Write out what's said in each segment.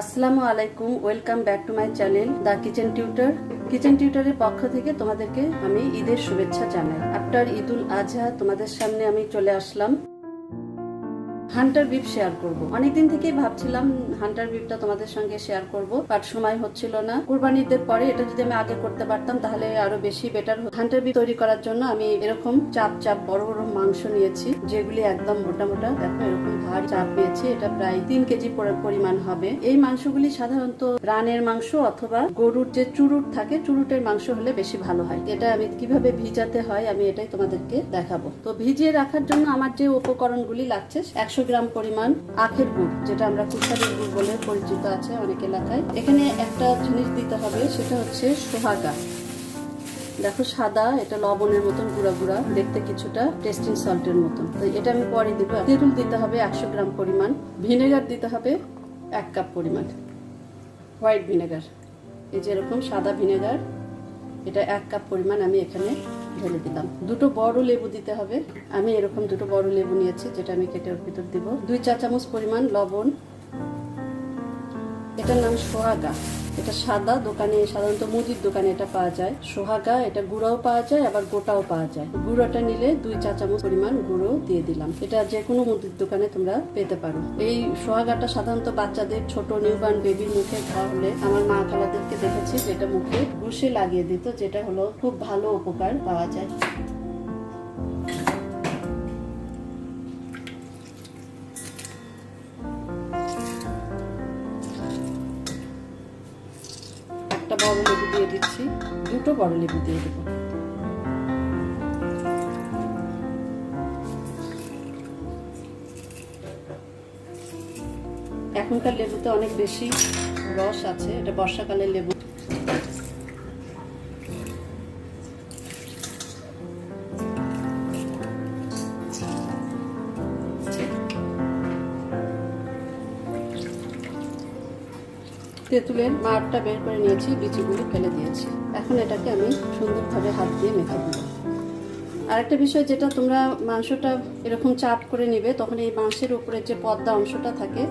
আসসালামু আলাইকুম, welcome back to my channel the kitchen tutor. Kitchen টিউটারের পক্ষ থেকে তোমাদেরকে আমি ঈদের শুভেচ্ছা জানাই। আফটার ঈদুল আজহা তোমাদের সামনে আমি চলে আসলাম। হান্টার বিপ শেয়ার করব। অনেকদিন থেকেই ভাবছিলাম হান্টার বিফটা তোমাদের সঙ্গে শেয়ার করব বাট সময় হচ্ছিল না। কুরবানিদের পরে এটা যদি আমি আগে করতে পারতাম, তাহলে আরও বেশি বেটার হান্টার বিফ তৈরি করার জন্য আমি এরকম চাপ চাপ বড় বড় মাংস নিয়েছি, যেগুলি একদম মোটা মোটা। দেখো, এরকম ভারী চাপ নিয়েছি এটা প্রায় তিন কেজি পরিমাণ হবে। এই মাংসগুলি সাধারণত রানের মাংস অথবা গরুর যে চুরুট থাকে, চুরুটের মাংস হলে বেশি ভালো হয়। এটা আমি কীভাবে ভিজাতে হয়, আমি এটাই তোমাদেরকে দেখাবো। তো ভিজিয়ে রাখার জন্য আমার যে উপকরণগুলি লাগছে, একশো গ্রাম পরিমাণ আখের গুড়, যেটা আমরা কুসারের গুড় বলে পরিচিত আছে অনেক এলাকায়। এখানে একটা জিনিস দিতে হবে, সেটা হচ্ছে সোহাগা। দেখো সাদা, এটা লবণের মতন গুঁড়া গুঁড়া, দেখতে কিছুটা টেস্টিং সল্টের মতন। তো এটা আমি পরে দেবো। তেঁতুল দিতে হবে একশো গ্রাম পরিমাণ। ভিনেগার দিতে হবে এক কাপ পরিমাণ। White vinegar. এই যে এরকম সাদা ভিনেগার, এটা এক কাপ পরিমাণ আমি এখানে ঢেলে দিলাম দুটো বড় লেবু দিতে হবে। আমি এরকম দুটো বড় লেবু নিয়েছি, যেটা আমি কেটে ওর ভিতর দিব। দুই চা চামচ পরিমাণ লবণ। এটার নাম সোহাগা। এটা সাদা দোকানে, সাধারণত মুদির দোকানে এটা পাওয়া যায়। সোহাগা, এটা গুঁড়াও পাওয়া যায়, আবার গোটাও পাওয়া যায়। গুঁড়োটা নিলে দুই চা চামচ পরিমাণ গুঁড়ো দিয়ে দিলাম। এটা যে কোনো মুদির দোকানে তোমরা পেতে পারো। এই সোহাগাটা সাধারণত বাচ্চাদের ছোট নিউবার্ন বেবির মুখে খাওয়া হলে আমার মা খালাদেরকে দেখেছি যেটা মুখে ঘুষে লাগিয়ে দিত, যেটা হলো খুব ভালো উপকার পাওয়া যায়। বড় লেবু দিয়ে দিচ্ছি। দুটো বড় লেবু দিয়ে দেবো। এখনকার লেবুতে অনেক বেশি রস আছে। এটা বর্ষাকালের লেবু। তেঁতুলের মারটা বের করে নিয়েছি, বিচিগুলি ফেলে দিয়েছি। এখন এটাকে আমি সুন্দরভাবে হাত দিয়ে মেখে দেবো আর একটা বিষয় যেটা তোমরা মাংসটা এরকম চাপ করে নিবে, তখন এই মাংসের উপরে যে পদ্মা অংশটা থাকে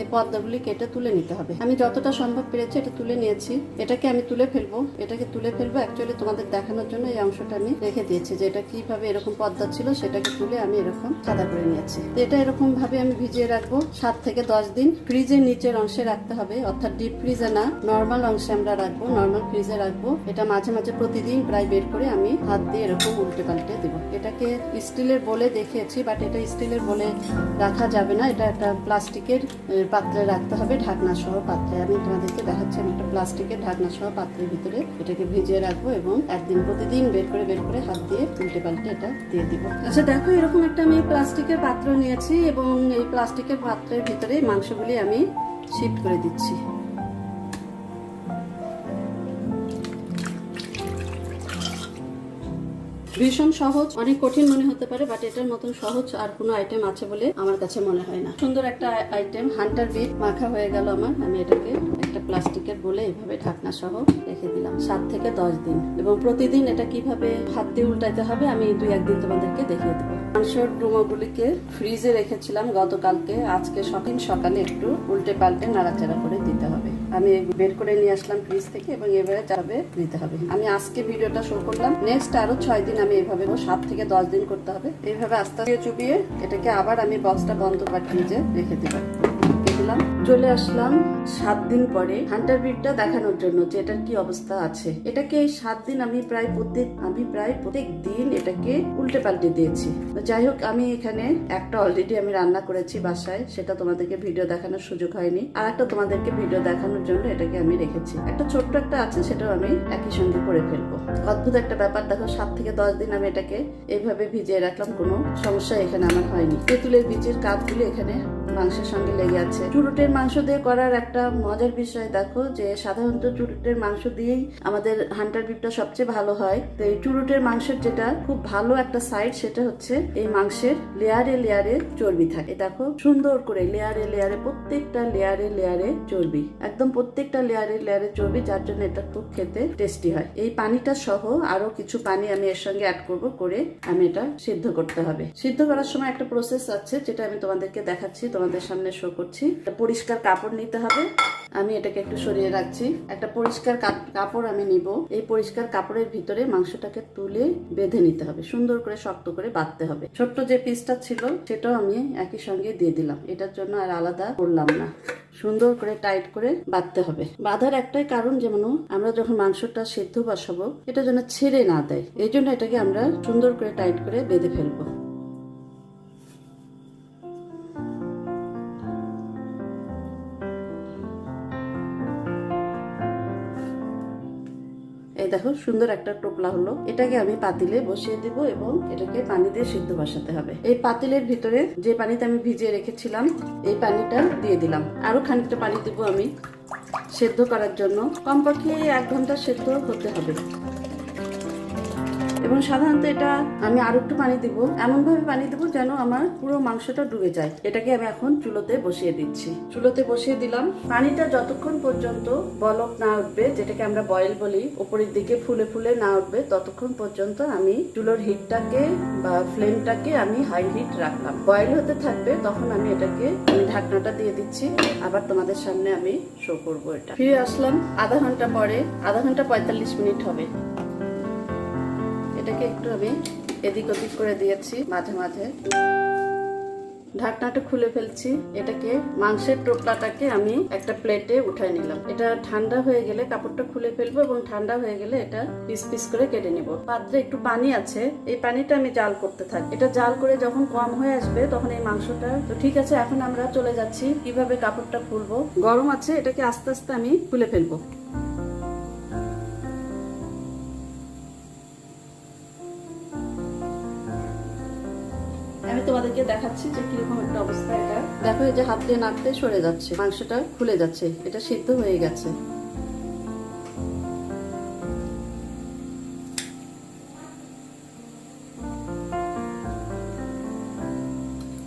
এই পর্দাগুলি কেটে তুলে নিতে হবে। আমি যতটা সম্ভব পেরেছি এটা তুলে নিয়েছি। এটাকে আমি তুলে ফেলব। এটাকে তুলে ফেলব। অ্যাকচুয়ালি তোমাদের দেখানোর জন্য এই অংশটা আমি রেখে দিয়েছি যে এটা কীভাবে এরকম পর্দা ছিল সেটাকে তুলে আমি এরকম সাদা করে নিয়েছি। এটা এরকম ভাবে আমি ভিজিয়ে রাখব সাত থেকে দশ দিন। ফ্রিজের নিচের অংশে রাখতে হবে। অর্থাৎ ডিপ ফ্রিজে না নর্মাল অংশে আমরা রাখব নর্মাল ফ্রিজে রাখব। এটা মাঝে মাঝে প্রতিদিন প্রায় বের করে আমি হাত দিয়ে এরকম উল্টে পাল্টে দেবো। এটাকে স্টিলের বলে দেখিয়েছি বাট এটা স্টিলের বলে রাখা যাবে না। এটা একটা প্লাস্টিকের পাত্রে রাখতে হবে ঢাকনা সহ পাত্রে। আমি তোমাদেরকে দেখাচ্ছি, আমি একটা প্লাস্টিকের ঢাকনা সহ পাত্রের ভিতরে এটাকে ভিজিয়ে রাখব এবং একদিন প্রতিদিন বের করে বের করে হাত দিয়ে উল্টে পাল্টে এটা দিয়ে দিব। আচ্ছা দেখো, এরকম একটা আমি প্লাস্টিকের পাত্র নিয়েছি এবং এই প্লাস্টিকের পাত্রের ভিতরে মাংসগুলি আমি শিফট করে দিচ্ছি। ভীষণ সহজ, অনেক কঠিন মনে হতে পারে বাট এটার মতন সহজ আর কোনো আইটেম আছে বলে আমার কাছে মনে হয় না। সুন্দর একটা আইটেম হান্টার বিট মাখা হয়ে গেল আমার। আমি এটাকে একটা প্লাস্টিকের বলে এভাবে ঢাকনা সহ রেখে দিলাম সাত থেকে দশ দিন। এবং প্রতিদিন এটা কীভাবে হাত দিয়ে উল্টাইতে হবে, আমি দুই একদিন তোমাদেরকে দেখিয়ে দেবো। মাংসর ডুমোগুলিকে ফ্রিজে রেখেছিলাম। গতকালকে, আজকে সকাল সকালে একটু উল্টে পাল্টে নাড়াচাড়া করে দিতে হবে। আমি বের করে নিয়ে আসলাম ফ্রিজ থেকে এবং এবারে চাবে দিতে হবে। আমি আজকে ভিডিওটা শো করলাম। নেক্সট আরও ছয় দিন আমি এভাবে সাত থেকে দশ দিন করতে হবে। এইভাবে আস্তে আস্তে চুপিয়ে এটাকে আবার আমি বক্সটা বন্ধ পাঠিয়ে রেখে দেবো রেখে চলে আসলাম সাত দিন পরে হান্টার বিটটা দেখানোর জন্য যে এটার কি অবস্থা আছে। এটাকে সাত দিন আমি প্রায় প্রত্যেক আমি প্রায় প্রত্যেক দিন এটাকে উল্টে পাল্টে দিয়েছি। যাই হোক, আমি এখানে একটা অলরেডি আমি রান্না করেছি বাসায়, সেটা তোমাদেরকে ভিডিও দেখানোর সুযোগ হয়নি। আর একটা তোমাদেরকে ভিডিও দেখানোর জন্য এটাকে আমি রেখেছি। একটা ছোট্ট একটা আছে, সেটাও আমি একই সঙ্গে করে ফেলব। অদ্ভুত একটা ব্যাপার, দেখো সাত থেকে দশ দিন আমি এটাকে এইভাবে ভিজিয়ে রাখলাম, কোনো সমস্যা এখানে আমার হয়নি। তেঁতুলের বীজের কাপগুলি এখানে মাংসের সঙ্গে লেগে আছে। চুরুটের মাংস দিয়ে করার একটা মজার বিষয় দেখো, যে সাধারণত চুরুটের মাংস দিয়েই আমাদের হান্টার বিপটা সবচেয়ে ভালো হয়। তো এই চুরুটের মাংসের যেটা খুব ভালো একটা সাইড সেটা হচ্ছে এই মাংসের লেয়ারে লেয়ারে চর্বি থাকে। দেখো, সুন্দর করে লেয়ারে লেয়ারে, প্রত্যেকটা লেয়ারে লেয়ারে চর্বি, একদম প্রত্যেকটা লেয়ারে লেয়ারে চর্বি, যার জন্য এটা খুব খেতে টেস্টি হয়। এই পানিটা সহ আরও কিছু পানি আমি এর সঙ্গে অ্যাড করব করে আমি এটা সিদ্ধ করতে হবে। সিদ্ধ করার সময় একটা প্রসেস আছে, যেটা আমি তোমাদেরকে দেখাচ্ছি। তোমাদের তোমাদের সামনে শো করছি। পরিষ্কার কাপড় নিতে হবে। আমি এটাকে একটু সরিয়ে রাখছি। একটা পরিষ্কার কাপ- কাপড় আমি নিব। এই পরিষ্কার কাপড়ের ভিতরে মাংসটাকে তুলে বেঁধে নিতে হবে। সুন্দর করে শক্ত করে বাঁধতে হবে। ছোট্ট যে পিসটা ছিল, সেটাও আমি একই সঙ্গে দিয়ে দিলাম। এটার জন্য আর আলাদা করলাম না। সুন্দর করে টাইট করে বাঁধতে হবে। বাঁধার একটাই কারণ যেমন আমরা যখন মাংসটা সেদ্ধ বসাবো, এটা যেন ছেড়ে না দেয়। এই জন্য এটাকে আমরা সুন্দর করে টাইট করে বেঁধে ফেলব। এই দেখো, সুন্দর একটা টোপলা হলো। এটাকে আমি পাতিলে বসিয়ে দিব এবং এটাকে পানি দিয়ে সিদ্ধ বসাতে হবে। এই পাতিলের ভিতরে যে পানিতে আমি ভিজিয়ে রেখেছিলাম, এই পানিটা দিয়ে দিলাম। আরও খানিকটা পানি দিব আমি সেদ্ধ করার জন্য। কমপক্ষে এক ঘণ্টা সেদ্ধ করতে হবে। এবং সাধারণত এটা আমি আরও একটু পানি দিব। এমন ভাবে পানি দেবো যেন আমার পুরো মাংসটা ডুবে যায়। এটাকে আমি এখন চুলোতে বসিয়ে দিচ্ছি। চুলোতে বসিয়ে দিলাম। পানিটা যতক্ষণ পর্যন্ত বলক না উঠবে, যেটাকে আমরা বয়েল বলি, উপরের দিকে ফুলে ফুলে না উঠবে, ততক্ষণ পর্যন্ত আমি চুলোর হিটটাকে বা ফ্লেমটাকে আমি হাই হিট রাখলাম। বয়েল হতে থাকবে, তখন আমি এটাকে, আমি ঢাকনাটা দিয়ে দিচ্ছি। আবার তোমাদের সামনে আমি শো করব এটা। ফিরে আসলাম। আধা ঘণ্টা পরে, আধা ঘণ্টা পঁয়তাল্লিশ মিনিট হবে। এটাকে একটু আমি এদিক ওদিক করে দিয়েছি, মাঝে মাঝে। ঢাকনাটা খুলে ফেলছি, এটাকে মাংসের টোপলাটাকে আমি একটা প্লেটে উঠাই নিলাম। এটা ঠান্ডা হয়ে গেলে কাপড়টা খুলে ফেলব এবং ঠান্ডা হয়ে গেলে এটা পিস পিস করে কেটে নিব। পাত্রে একটু পানি আছে, এই পানিটা আমি জাল করতে থাকি। এটা জাল করে যখন কম হয়ে আসবে তখন এই মাংসটা। তো ঠিক আছে, এখন আমরা চলে যাচ্ছি কীভাবে কাপড়টা খুলবো। গরম আছে, এটাকে আস্তে আস্তে আমি খুলে ফেলব। তোমাদেরকে দেখাচ্ছি যে কীরকম একটা অবস্থা এটা। দেখো এই যে হাত দিয়ে নাড়তে সরে যাচ্ছে, মাংসটা খুলে যাচ্ছে, এটা সিদ্ধ হয়ে গেছে।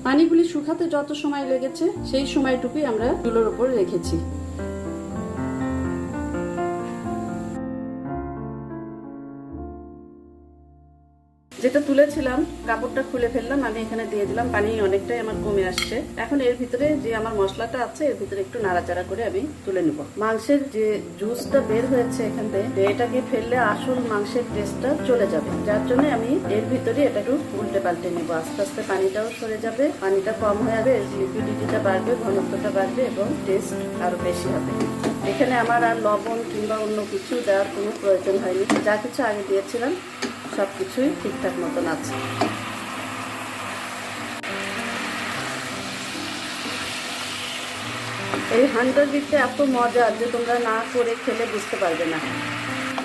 পানিগুলি শুকাতে যত সময় লেগেছে, সেই সময়টুকুই আমরা চুলোর উপর রেখেছি। যেটা তুলেছিলাম, কাপড়টা খুলে ফেললাম, আমি এখানে দিয়ে দিলাম, পানি অনেকটাই আমার কমে আসছে। এখন এর ভিতরে যে আমার মশলাটা আছে, এর ভিতরে একটু নাড়াচাড়া করে আমি তুলে নেব। মাংসের যে জুসটা বের হয়েছে এখান থেকে, এটাকে ফেললে আসল মাংসের টেস্টটা চলে যাবে। যার জন্য আমি এর ভিতরে এটা একটু উল্টে পাল্টে নেব। আস্তে আস্তে পানিটাও সরে যাবে, পানিটা কম হয়ে যাবে লিকুইডিটিটা বাড়বে, ঘনত্বটা বাড়বে এবং টেস্ট আরও বেশি হবে। এখানে আমার আর লবণ কিংবা অন্য কিছু দেওয়ার কোনো প্রয়োজন হয়নি। যা কিছু আগে দিয়েছিলাম, সব কিছুই ঠিকঠাক মতন আছে। এই হান্ডার বিটটা এত মজা যে তোমরা না করে খেলে বুঝতে পারবে না।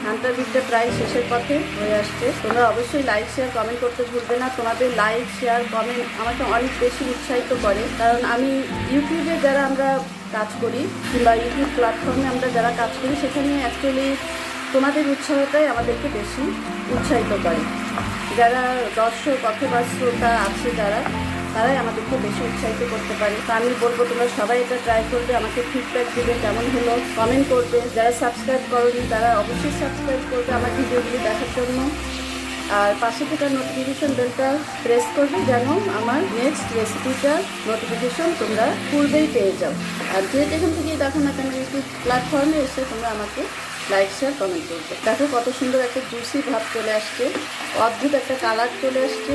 হান্টার বিটটা প্রায় শেষের পথে হয়ে আসছে। তোমরা অবশ্যই লাইক শেয়ার কমেন্ট করতে ভুলবে না। তোমাদের লাইক শেয়ার কমেন্ট আমাকে অনেক বেশি উৎসাহিত করে। কারণ আমি ইউটিউবে যারা আমরা কাজ করি কিংবা ইউটিউব প্ল্যাটফর্মে আমরা যারা কাজ করি, সেখানে অ্যাকচুয়ালি তোমাদের উৎসাহটাই আমাদেরকে বেশি উৎসাহিত করে। যারা দর্শক, অথবা শ্রোতা আছে যারা তারাই আমাদেরকে বেশি উৎসাহিত করতে পারে। তো আমি বলব, তোমরা সবাই এটা ট্রাই করবে, আমাকে ফিডব্যাক দিবে কেমন হলো কমেন্ট করবে। যারা সাবস্ক্রাইব করনি, তারা অবশ্যই সাবস্ক্রাইব করবে আমার ভিডিওগুলি দেখার জন্য। আর পাশে থাকা নোটিফিকেশন বেলটা প্রেস করবে যেন আমার নেক্সট রেসিপিটার নোটিফিকেশন তোমরা পূর্বেই পেয়ে যাও। আর যে যেখান থেকেই দেখো না কেন ইউটিউব প্ল্যাটফর্মে এসে তোমরা আমাকে লাইক শেয়ার কমেন্ট করবে দেখো কত সুন্দর একটা জুসি ভাব চলে আসছে, অদ্ভুত একটা কালার চলে আসছে।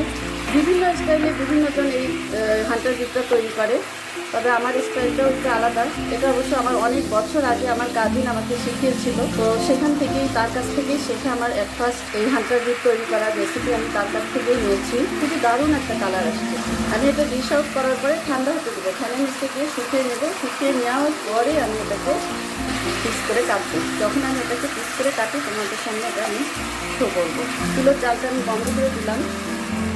বিভিন্ন স্টাইলে বিভিন্নজন এই হান্টার বিটটা তৈরি করে, তবে আমার স্টাইলটাও একটু আলাদা। এটা অবশ্য আমার অনেক বছর আগে আমার কাজিন আমাকে শিখিয়েছিল। তো সেখান থেকেই, তার কাছ থেকেই শেখা আমার এক ফার্স্ট এই হান্টার বিট তৈরি করার রেসিপি আমি তার কাছ থেকেই নিয়েছি। খুবই দারুণ একটা কালার আসছে। আমি এটা ডিশ আউট করার পরে ঠান্ডা হতে দেবো। ফ্যানের নিচ থেকে শুকিয়ে নেব। শুকিয়ে নেওয়ার পরে আমি এটাকে পিস করে কাটবো। যখন আমি এটাকে পিস করে কাটি, তোমাদের সামনে এটা আমি শো করব। চুলোর চালটা আমি বন্ধ করে দিলাম।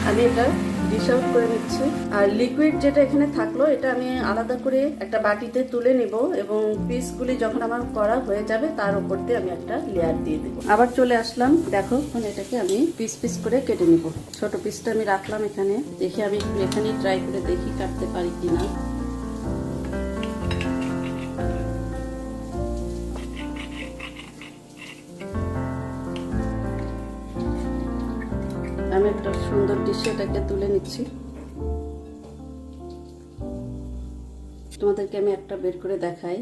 আমি এটা ডিশ আউট করে নিচ্ছি। আর লিকুইড যেটা এখানে থাকল, এটা আমি আলাদা করে একটা বাটিতে তুলে নিব এবং পিসগুলি যখন আমার করা হয়ে যাবে, তার উপর দিয়ে আমি একটা লেয়ার দিয়ে দেবো। আবার চলে আসলাম, দেখো, এখন এটাকে আমি পিস পিস করে কেটে নিব। ছোট পিসটা আমি রাখলাম এখানে। দেখি আমি একটু এখানেই ট্রাই করে দেখি কাটতে পারি কিনা। আমি একটা সুন্দর ডিশে এটাকে তুলে নিচ্ছি। তোমাদেরকে আমি একটা বের করে দেখাই।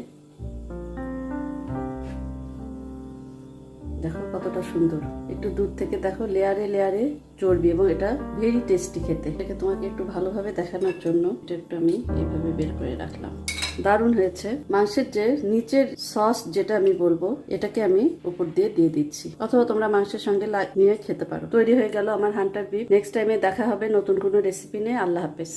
দেখো কতটা সুন্দর। একটু দূর থেকে দেখো লেয়ারে লেয়ারে চর্বি এবং এটা ভেরি টেস্টি খেতে। এটাকে তোমাকে একটু ভালোভাবে দেখানোর জন্য এটা একটু আমি এইভাবে বের করে রাখলাম। দারুণ হয়েছে। মাংসের যে নিচের সস যেটা আমি বলব, এটাকে আমি উপর দিয়ে দিয়ে দিচ্ছি। অথবা তোমরা মাংসের সঙ্গে নিয়ে খেতে পারো। তৈরি হয়ে গেল আমার হান্টার বিফ নেক্সট টাইমে দেখা হবে নতুন কোনো রেসিপি নিয়ে। আল্লাহ হাফেজ।